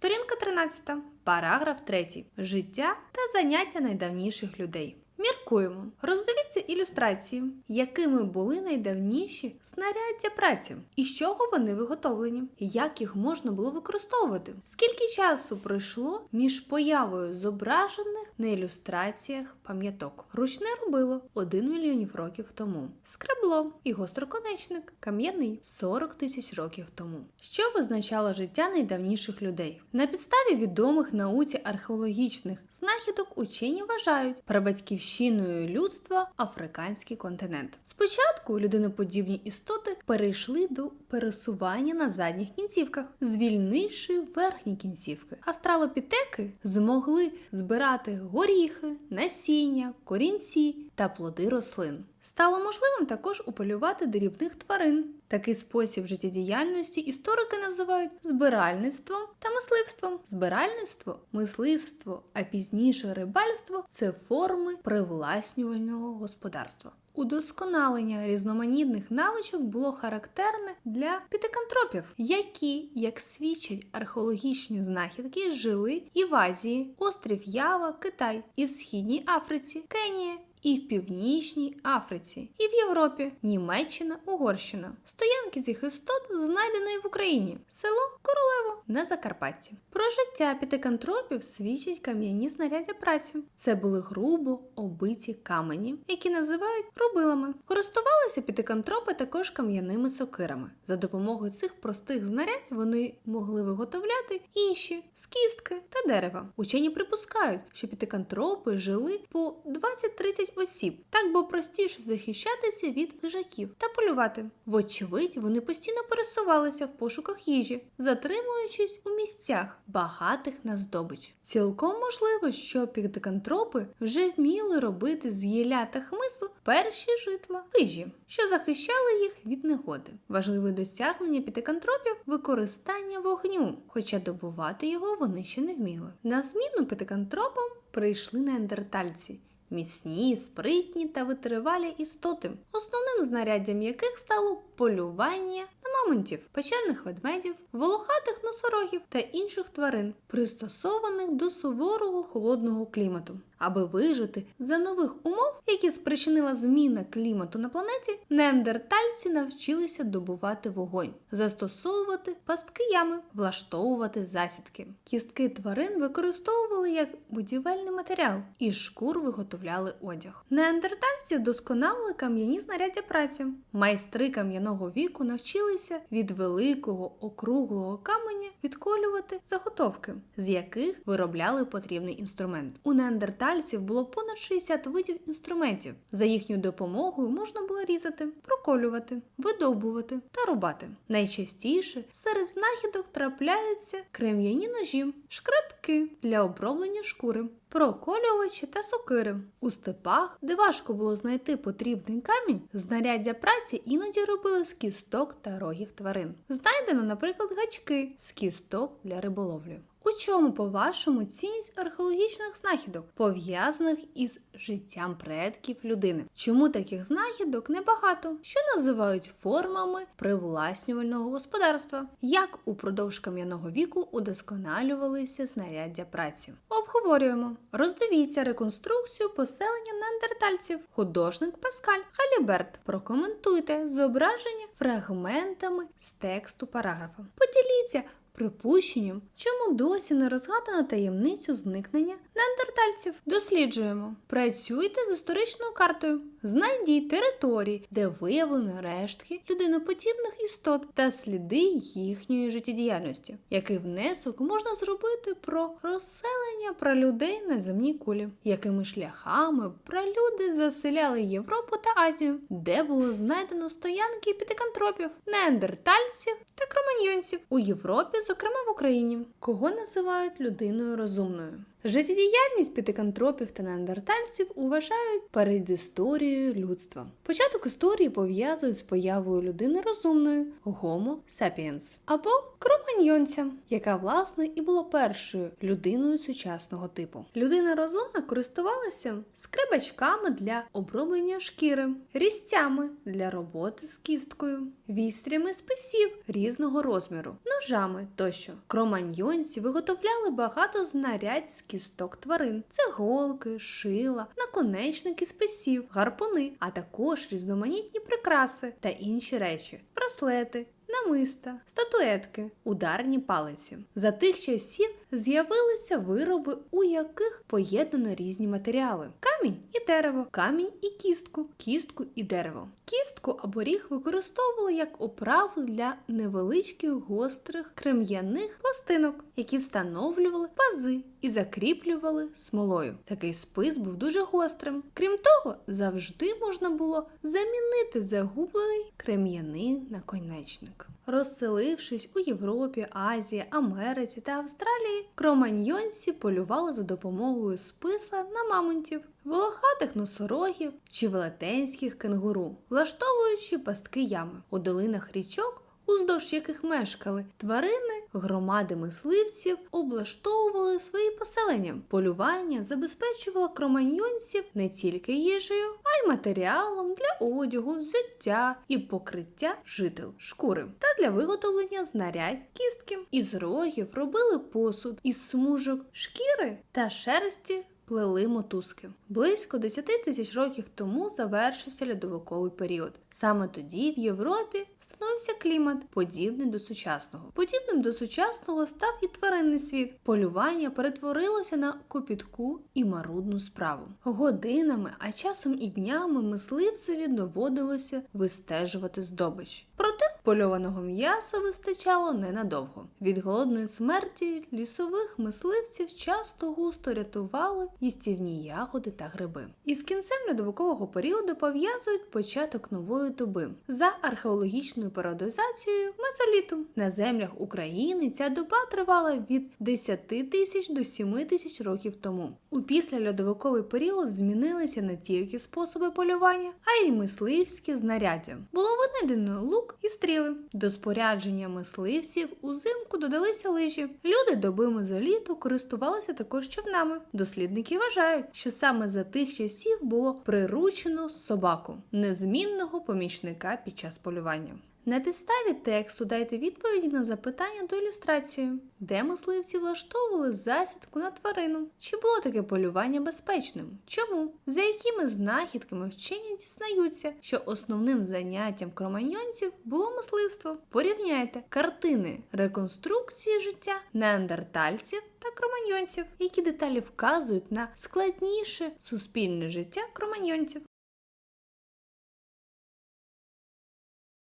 Сторінка 13. Параграф 3. Життя та заняття найдавніших людей. Міркуємо. Роздивіться ілюстрації, якими були найдавніші знаряддя праці, і з чого вони виготовлені, як їх можна було використовувати, скільки часу пройшло між появою зображених на ілюстраціях пам'яток. Ручне робило 1 мільйонів років тому. Скребло і гостроконечник кам'яний 40 тисяч років тому. Що визначало життя найдавніших людей? На підставі відомих науці археологічних знахідок учені вважають прабатьківщиною людства африканський континент. Спочатку людиноподібні істоти перейшли до пересування на задніх кінцівках, звільнивши верхні кінцівки. Австралопітеки змогли збирати горіхи, насіння, корінці та плоди рослин. Стало можливим також уполювати дрібних тварин. Такий спосіб життєдіяльності історики називають збиральництвом та мисливством. Збиральництво, мисливство, а пізніше рибальство це форми привласнювального господарства. Удосконалення різноманітних навичок було характерне для пітекантропів, які, як свідчать археологічні знахідки, жили і в Азії, острів Ява, Китай, і в Східній Африці, Кенія, і в Північній Африці, і в Європі, Німеччина, Угорщина. Стоянки цих істот знайдено в Україні, село Королево на Закарпатті. Про життя пітекантропів свідчать кам'яні знаряддя праці. Це були грубо обиті камені, які називають рубилами. Користувалися пітекантропи також кам'яними сокирами. За допомогою цих простих знарядь вони могли виготовляти інші з кістки та дерева. Учені припускають, що пітекантропи жили по 20-30 осіб. Так було простіше захищатися від хижаків та полювати. Вочевидь, вони постійно пересувалися в пошуках їжі, затримуючись у місцях, багатих на здобич. Цілком можливо, що пітекантропи вже вміли робити з гілля та хмису перші житла хижі, що захищали їх від негоди. Важливе досягнення пітекантропів використання вогню, хоча добувати його вони ще не вміли. На зміну пітекантропам прийшли неандертальці. Міцні, спритні та витривалі істоти, основним знаряддям яких стало полювання мамонтів, печерних ведмедів, волохатих носорогів та інших тварин, пристосованих до суворого холодного клімату. Аби вижити за нових умов, які спричинила зміна клімату на планеті, неандертальці навчилися добувати вогонь, застосовувати пастки ями, влаштовувати засідки. Кістки тварин використовували як будівельний матеріал, із шкур виготовляли одяг. Неандертальці вдосконалили кам'яні знаряддя праці. Майстри кам'яного віку навчилися від великого округлого каменя відколювати заготовки, з яких виробляли потрібний інструмент. У неандертальців було понад 60 видів інструментів. За їхньою допомогою можна було різати, проколювати, видовбувати та рубати. Найчастіше серед знахідок трапляються крем'яні ножі, шкребки для оброблення шкури. Проколювачі та сокири у степах, де важко було знайти потрібний камінь, знаряддя праці іноді робили з кісток та рогів тварин. Знайдено, наприклад, гачки з кісток для риболовлі. У чому, по-вашому, цінність археологічних знахідок, пов'язаних із життям предків людини? Чому таких знахідок небагато, що називають формами привласнювального господарства? Як упродовж кам'яного віку удосконалювалися знаряддя праці? Обговорюємо. Роздивіться реконструкцію поселення неандертальців. Художник Паскаль Халіберт. Прокоментуйте зображення фрагментами з тексту параграфа. Поділіться припущенням, чому досі не розгадано таємницю зникнення неандертальців. Досліджуємо. Працюйте з історичною картою. Знайдіть території, де виявлено рештки людиноподібних істот та сліди їхньої життєдіяльності. Який внесок можна зробити про розселення пралюдей на земній кулі? Якими шляхами пралюди заселяли Європу та Азію, де було знайдено стоянки пітекантропів, неандертальців та кроманьйонців у Європі, зокрема в Україні, кого називають людиною розумною. Життєдіяльність пітикантропів та неандертальців вважають передісторією людства. Початок історії пов'язують з появою людини розумної Homo sapiens або кроманьйонця, яка власне і була першою людиною сучасного типу. Людина розумна користувалася скрибачками для оброблення шкіри, різцями для роботи з кісткою, вістрями списів різного розміру, ножами тощо. Кроманьйонці виготовляли багато знарядь з кісток тварин: це голки, шила, наконечники списів, гарпуни, а також різноманітні прикраси та інші речі, браслети. Намиста, статуетки, ударні палиці. За тих часів з'явилися вироби, у яких поєднано різні матеріали: камінь і дерево, камінь і кістку, кістку і дерево. Кістку або ріг використовували як оправу для невеличких гострих крем'яних пластинок, які встановлювали пази і закріплювали смолою. Такий спис був дуже гострим. Крім того, завжди можна було замінити загублений крем'яний наконечник. Розселившись у Європі, Азії, Америці та Австралії, кроманьйонці полювали за допомогою списа на мамонтів, волохатих носорогів чи велетенських кенгуру, влаштовуючи пастки ями у долинах річок. Уздовж яких мешкали тварини, громади мисливців облаштовували свої поселення. Полювання забезпечувало кроманьйонців не тільки їжею, а й матеріалом для одягу, взуття і покриття жител, шкури та для виготовлення знарядь кістки. Із рогів робили посуд, із смужок шкіри та шерсті плели мотузки. Близько 10 тисяч років тому завершився льодовиковий період. Саме тоді в Європі встановився клімат, подібний до сучасного. Подібним до сучасного став і тваринний світ. Полювання перетворилося на копітку і марудну справу. Годинами, а часом і днями мисливцеві доводилося вистежувати здобич. Проте польованого м'яса вистачало ненадовго. Від голодної смерті лісових мисливців часто густо рятували їстівні ягоди та гриби. Із кінцем льодовикового періоду пов'язують початок нової доби за археологічною періодизацією мезоліту. На землях України ця доба тривала від 10 тисяч до 7 тисяч років тому. У післяльодовиковий період змінилися не тільки способи полювання, а й мисливські знаряддя. Було винайдено лук і стріли. До спорядження мисливців узимку додалися лижі. Люди доби мезоліту користувалися також човнами. Дослідники вважають, що саме за тих часів було приручено собаку, незмінного помічника під час полювання. На підставі тексту дайте відповіді на запитання до ілюстрації, де мисливці влаштовували засідку на тварину, чи було таке полювання безпечним? Чому? За якими знахідками вчені дізнаються, що основним заняттям кроманьйонців було мисливство? Порівняйте картини реконструкції життя неандертальців та кроманьйонців, які деталі вказують на складніше суспільне життя кроманьйонців.